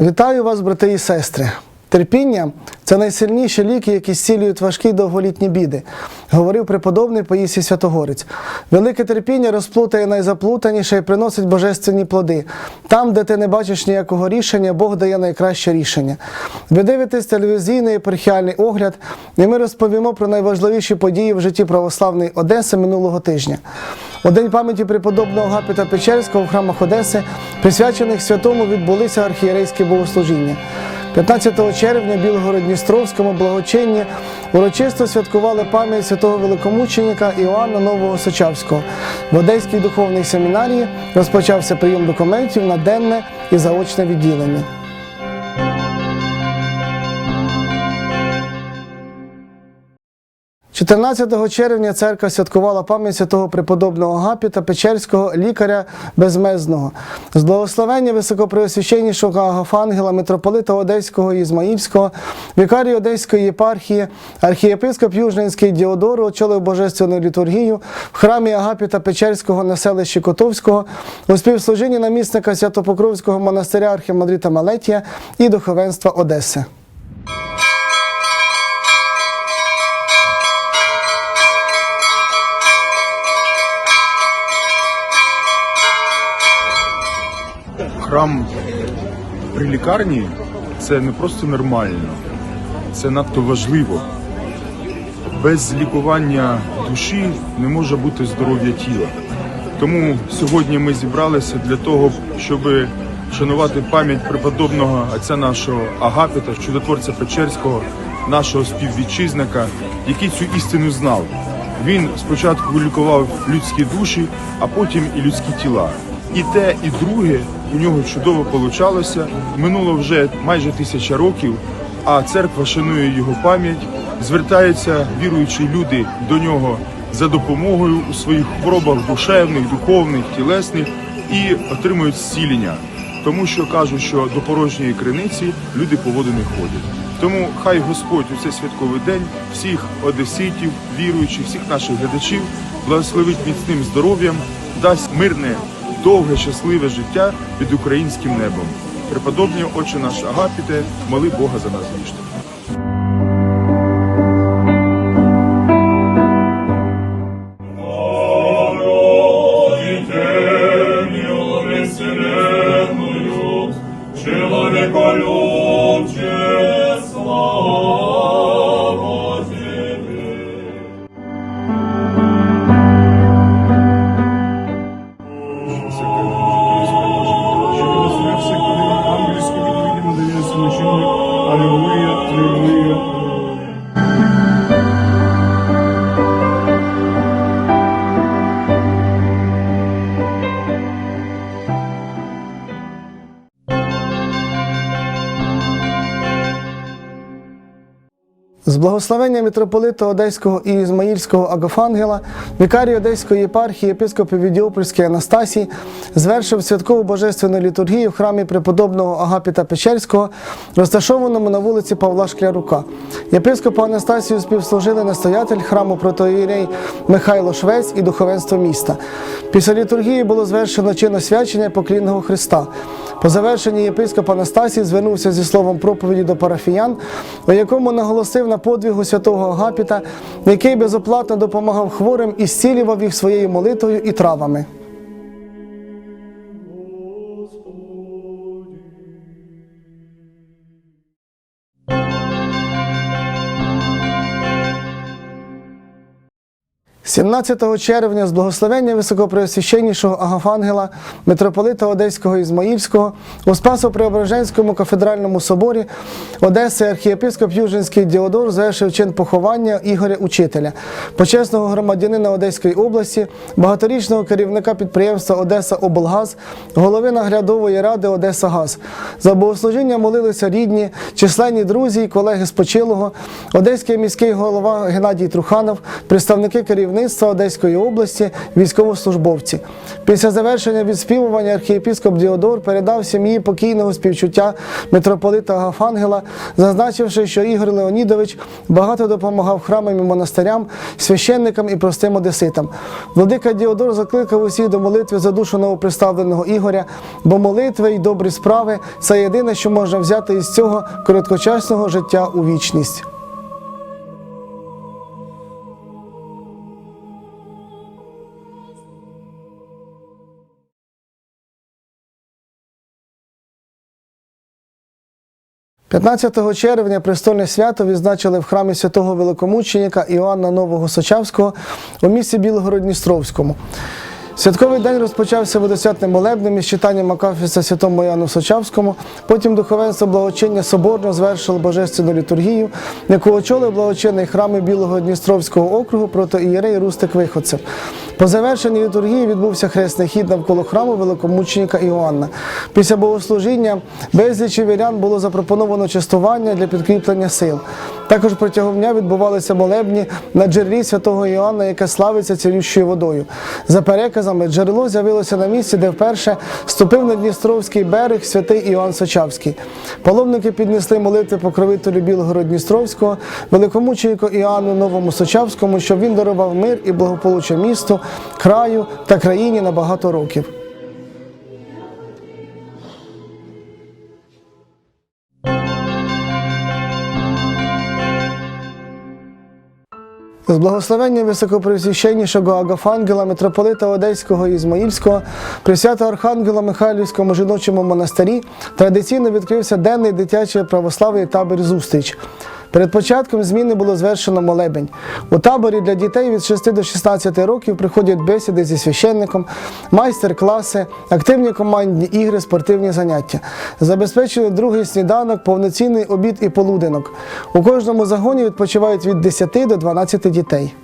Вітаю вас, брати і сестри. Терпіння це найсильніші ліки, які зцілюють важкі довголітні біди, говорив преподобний Паїсій Святогорець. Велике терпіння розплутає найзаплутаніше і приносить божественні плоди. Там, де ти не бачиш ніякого рішення, Бог дає найкраще рішення. Ви дивитесь телевізійний епархіальний огляд, і ми розповімо про найважливіші події в житті православної Одеси минулого тижня. У день пам'яті преподобного Гапіта Печерського в храмах Одеси, присвячених святому, відбулися архієрейські богослужіння. 15 червня в Білгород-Дністровському благочинні урочисто святкували пам'ять святого великомученика Іоанна Нового Сочавського. В Одеській духовній семінарії розпочався прийом документів на денне і заочне відділення. – 14 червня церква святкувала пам'ять святого преподобного Гапіта Печерського лікаря безмезного. З благословення високопреосвященнішого Агафангела, митрополита Одеського і Ізмаїльського, вікарій Одеської єпархії, архієпископ Южненський Діодору очолив божественну літургію в храмі Агапіта Печерського на селищі Котовського у співслужінні намісника Святопокровського монастиря архімандрита Малетія і духовенства Одеси. Храм при лікарні це не просто нормально, це надто важливо. Без лікування душі не може бути здоров'я тіла. Тому сьогодні ми зібралися для того, щоб шанувати пам'ять преподобного отця нашого Агапіта, чудотворця Печерського, нашого співвітчизника, який цю істину знав. Він спочатку лікував людські душі, а потім і людські тіла. І те, і друге у нього чудово получалося. Минуло вже майже тисяча років, а церква шанує його пам'ять. Звертаються віруючі люди до нього за допомогою у своїх хворобах душевних, духовних, тілесних і отримують зцілення. Тому що кажуть, що до порожньої криниці люди по воду не ходять. Тому хай Господь у цей святковий день всіх одеситів, віруючих, всіх наших глядачів благословить міцним здоров'ям, дасть мирне, довге, щасливе життя під українським небом. Преподобні Отче наш Агапіте, моли Бога за нас вічно. Веселенную, благословення митрополита Одеського і Ізмаїльського Агафангела, вікарій Одеської єпархії, єпископ Відіопольський Анастасій, звершив святкову божественну літургію в храмі преподобного Агапіта Печерського, розташованому на вулиці Павла Шклярука. Єпископу Анастасію співслужили настоятель храму протоїрей Михайло Швець і духовенство міста. Після літургії було звершено чин освячення поклінного Христа. По завершенні єпископ Анастасій звернувся зі словом проповіді до парафіян, у якому наголосив на подвігу святого Агапіта, який безоплатно допомагав хворим і зцілював їх своєю молитвою і травами. – 17 червня з благословення високопреосвященнішого Агафангела, митрополита Одеського Ізмаїльського у Спасо-Преображенському кафедральному соборі Одеси архієпископ Южинський Діодор завершив чин поховання Ігоря Учителя, почесного громадянина Одеської області, багаторічного керівника підприємства Одеса Облгаз, голови наглядової ради Одеса Газ. За богослужіння молилися рідні, численні друзі і колеги спочилого, Одеський міський голова Геннадій Труханов, представники керівництва керівництва Одеської області, військовослужбовці. Після завершення відспівування архієпіскоп Діодор передав сім'ї покійного співчуття митрополита Гафангела, зазначивши, що Ігор Леонідович багато допомагав храмам і монастирям, священникам і простим одеситам. Владика Діодор закликав усіх до молитви за душу новоприставленого Ігоря, бо молитви й добрі справи це єдине, що можна взяти із цього короткочасного життя у вічність. – 15 червня престольне свято відзначили в храмі святого великомученика Іоанна Нового Сочавського у місті Білгород-Дністровському. Святковий день розпочався водосвятним молебнем із читанням Акафіста святому Іоанну Сочавському. Потім духовенство благочиння соборно звершило божественну літургію, яку очолив благочинний храм Білого Дністровського округу проти ієрей Рустик Виходцев. По завершенні літургії відбувся хресний хід навколо храму великомученика Іоанна. Після богослужіння безлічі вірян було запропоновано частування для підкріплення сил. Також протягом дня відбувалися молебні на джерелі святого Іоанна, яке славиться цілющою водою. За переказами, джерело з'явилося на місці, де вперше ступив на Дністровський берег святий Іоанн Сочавський. Паломники піднесли молитви покровителю Білгород Дністровського, великомученику Іоанну Новому Сочавському, щоб він дарував мир і благополуччя місту, краю та країні на багато років. З благословення високопресвященнішого Агафангела, митрополита Одеського і Ізмаїльського, при свято-архангела Михайлівському жіночому монастирі традиційно відкрився денний дитячий православний табір зустріч. Перед початком зміни було звершено молебень. У таборі для дітей від 6 до 16 років приходять бесіди зі священником, майстер-класи, активні командні ігри, спортивні заняття. Забезпечили другий сніданок, повноцінний обід і полуденок. У кожному загоні відпочивають від 10 до 12 дітей.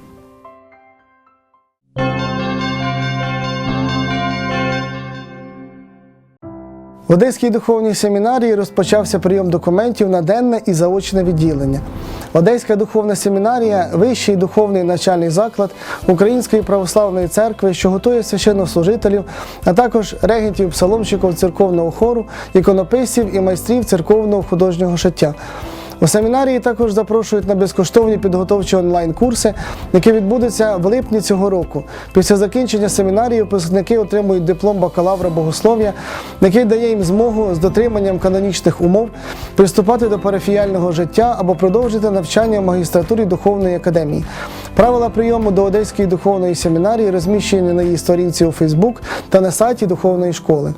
В Одеській духовній семінарії розпочався прийом документів на денне і заочне відділення. Одеська духовна семінарія вищий духовний навчальний заклад Української православної церкви, що готує священнослужителів, а також регентів, псаломщиків церковного хору, іконописців і майстрів церковного художнього шиття. У семінарії також запрошують на безкоштовні підготовчі онлайн-курси, які відбудуться в липні цього року. Після закінчення семінарії випускники отримують диплом бакалавра богослов'я, який дає їм змогу з дотриманням канонічних умов приступати до парафіяльного життя або продовжити навчання в магістратурі духовної академії. Правила прийому до Одеської духовної семінарії розміщені на її сторінці у Фейсбук та на сайті духовної школи.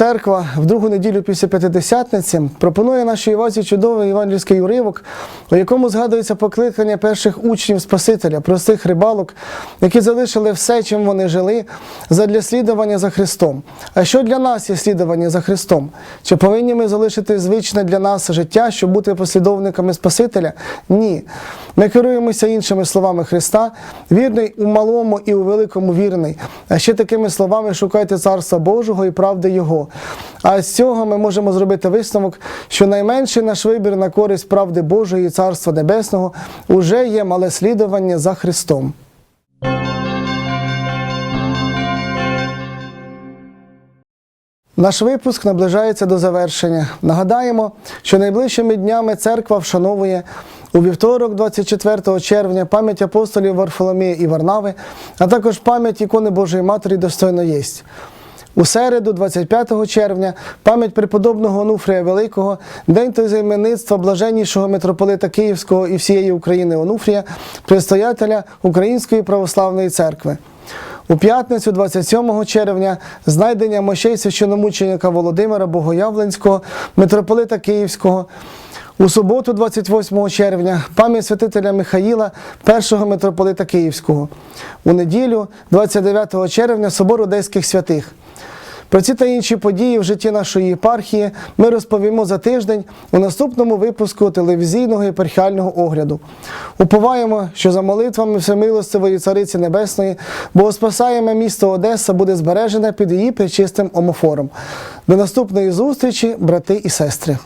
Церква в другу неділю після П'ятидесятниці пропонує нашій увазі чудовий євангельський уривок, у якому згадується покликання перших учнів Спасителя, простих рибалок, які залишили все, чим вони жили, задля слідування за Христом. А що для нас є слідування за Христом? Чи повинні ми залишити звичне для нас життя, щоб бути послідовниками Спасителя? Ні. Ми керуємося іншими словами Христа, вірний у малому і у великому вірний. А ще такими словами шукайте царства Божого і правди Його. А з цього ми можемо зробити висновок, що найменший наш вибір на користь правди Божої і Царства Небесного уже є мале слідування за Христом. Наш випуск наближається до завершення. Нагадаємо, що найближчими днями церква вшановує у вівторок, 24 червня, пам'ять апостолів Варфоломія і Варнави, а також пам'ять ікони Божої Матері достойно єсть. У середу, 25 червня, пам'ять преподобного Онуфрія Великого, день тозайменництва блаженнішого митрополита Київського і всієї України Онуфрія, предстоятеля Української православної церкви. У п'ятницю, 27 червня, знайдення мощей священомученика Володимира Богоявленського, митрополита Київського. У суботу, 28 червня, пам'ять святителя Михаїла, першого митрополита Київського. У неділю, 29 червня, собор Одеських святих. Про ці та інші події в житті нашої єпархії ми розповімо за тиждень у наступному випуску телевізійного єпархіального огляду. Уповаємо, що за молитвами Всемилостивої Цариці Небесної Богоспасаєме місто Одеса буде збережене під її причистим омофором. До наступної зустрічі, брати і сестри!